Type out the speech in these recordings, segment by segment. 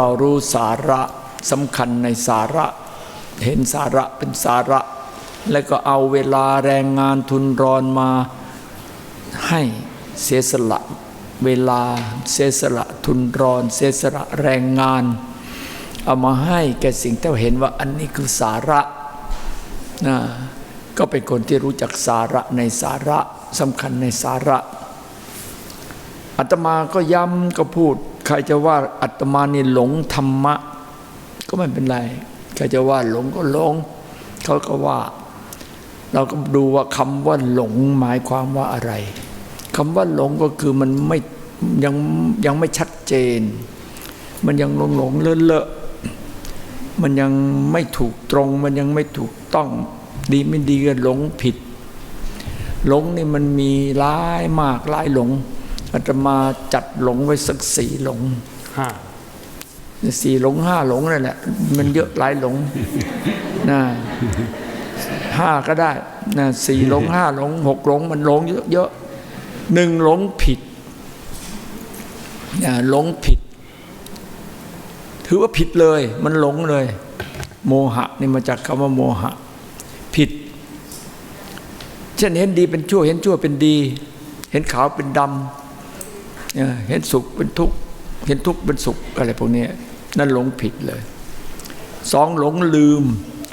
เรารู้สาระสำคัญในสาระ เห็นสาระเป็นสาระ แล้วก็เอาเวลาแรงงานทุนรอนมาให้เสียสละเวลาเสียสละทุนรอนเสียสละแรงงาน เอามาให้แก่สิ่งที่เราเห็นว่าอันนี้คือสาระนะก็เป็นคนที่รู้จักสาระในสาระสำคัญในสาระอาตมาก็ย้ำก็พูด ใครจะว่าอาตมานี่หลงธรรมะ ก็ไม่เป็นไร ใครจะว่าหลงก็หลง เขาก็ว่า เราก็ดูว่าคำว่าหลงหมายความว่าอะไรคำว่าหลงก็คือมันไม่ยังยังไม่ชัดเจน มันยังหลงหลงเลอะเลอะมันยังไม่ถูกตรง มันยังไม่ถูกต้อง ดีไม่ดีก็หลงผิด หลงนี่มันมีหลายมากหลายหลง อาตมาจัดหลงไว้สักสี่หลงห้าสี่หลงห้าหลงนั่นแหละมันเยอะหลายหลงนะห้าก็ได้นะสี่หลงห้าหลงหกหลงมันหลงเยอะๆหนึ่งหลงผิดนะหลงผิด ถือว่าผิดเลย มันหลงเลย โมหะนี่มาจากคำว่าโมหะ ผิดเช่นเห็นดีเป็นชั่ว เห็นชั่วเป็นดี เห็นขาวเป็นดำ เห็นสุขเป็นทุกข์เห็นทุกข์เป็นสุขอะไรพวกนี้นั่นหลงผิดเลยสองหลงลืม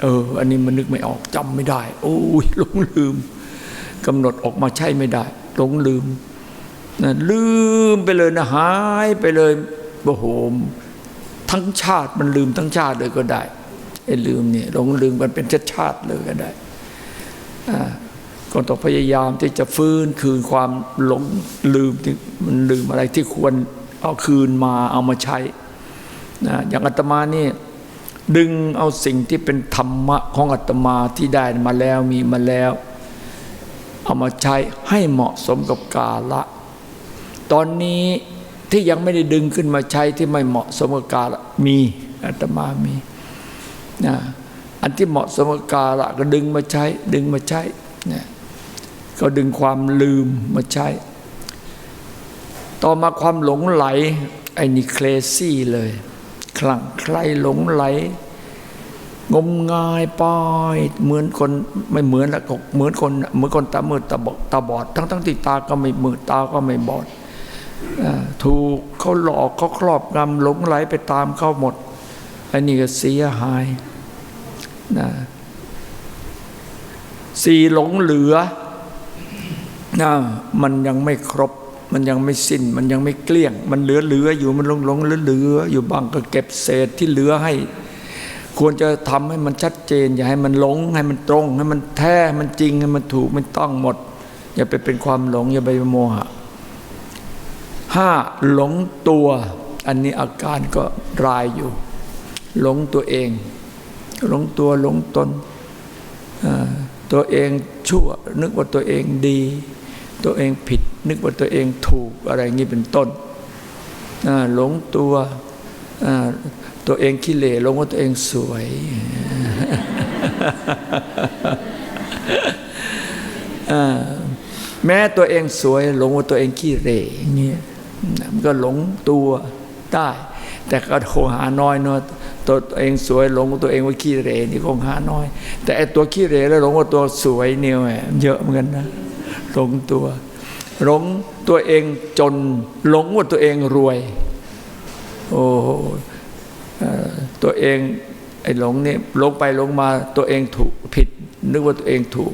เออ อันนี้มันนึกไม่ออกจำไม่ได้ โอ้ยหลงลืมกำหนดออกมาใช่ไม่ได้ หลงลืมนะลืมไปเลยนะหายไปเลยโอ้โหทั้งชาติมันลืมทั้งชาติเลยก็ได้ไอ้ลืมเนี่ยหลงลืมกันเป็นชาติชาติเลยก็ได้อ่า ก็ต้องพยายามที่จะฟื้นคืนความหลงลืมที่มันลืมอะไรที่ควรเอาคืนมาเอามาใช้นะอย่างอาตมานี่ดึงเอาสิ่งที่เป็นธรรมะของอาตมาที่ได้มาแล้วมีมาแล้ว เอามาใช้ให้เหมาะสมกับกาละ ตอนนี้ที่ยังไม่ได้ดึงขึ้นมาใช้ที่ไม่เหมาะสมกับกาละมีอาตมามีนะอันที่เหมาะสมกับกาละก็ดึงมาใช้ดึงมาใช้นะ ก็ดึงความลืมมาใช้ ต่อมาความหลงไหล ไอ้นี่เคลซี่เลย คลั่งใครหลงไหล งมงายป้ายเหมือนคนไม่เหมือนละกเหมือนคนเหมือนคนตามืดตาบอดตาบอด ทั้งทั้งที่ตาก็ไม่มืดตาก็ไม่บอดอถูกเขาหลอกเขาครอบงำหลงไหลไปตามเขาหมดอันนี้ก็เสียหายนะสี่หลงเหลือ นะมันยังไม่ครบ มันยังไม่สิ้น มันยังไม่เกลี้ยง มันเหลือเหลืออยู่มันหลงหลงเหลือเหลืออยู่บ้างก็เก็บเศษที่เหลือให้ ควรจะทำให้มันชัดเจน อย่าให้มันหลงให้มันตรง ให้มันแท้มันจริงให้มันถูกมันต้องหมด อย่าไปเป็นความหลงอย่าไปโมหะห้าหลงตัว อันนี้อาการก็รายอยู่ หลงตัวเอง หลงตัวหลงตนตัวเองชั่วนึกว่าตัวเองดี ตัวเองผิด นึกว่าตัวเองถูกอะไรงี้เป็นต้นหลงตัวตัวเองขี้เหร่หลงว่าตัวเองสวย แม้ตัวเองสวยหลงว่าตัวเองขี้เหร่เงี้ยมันก็หลงตัวได้ แต่ก็คงหาน้อยเนาะตัวเองสวยหลงว่าตัวเองว่าขี้เหร่นี่คงหาน้อย แต่ไอตัวขี้เหร่แล้วหลงว่าตัวสวยเนี่ยเยอะเหมือนกันนะ หลงตัว หลงตัวเองจนหลงว่าตัวเองรวย โอ้ตัวเองไอ้หลงนี่หลงไปหลงมาตัวเองถูกผิด นึกว่าตัวเองถูก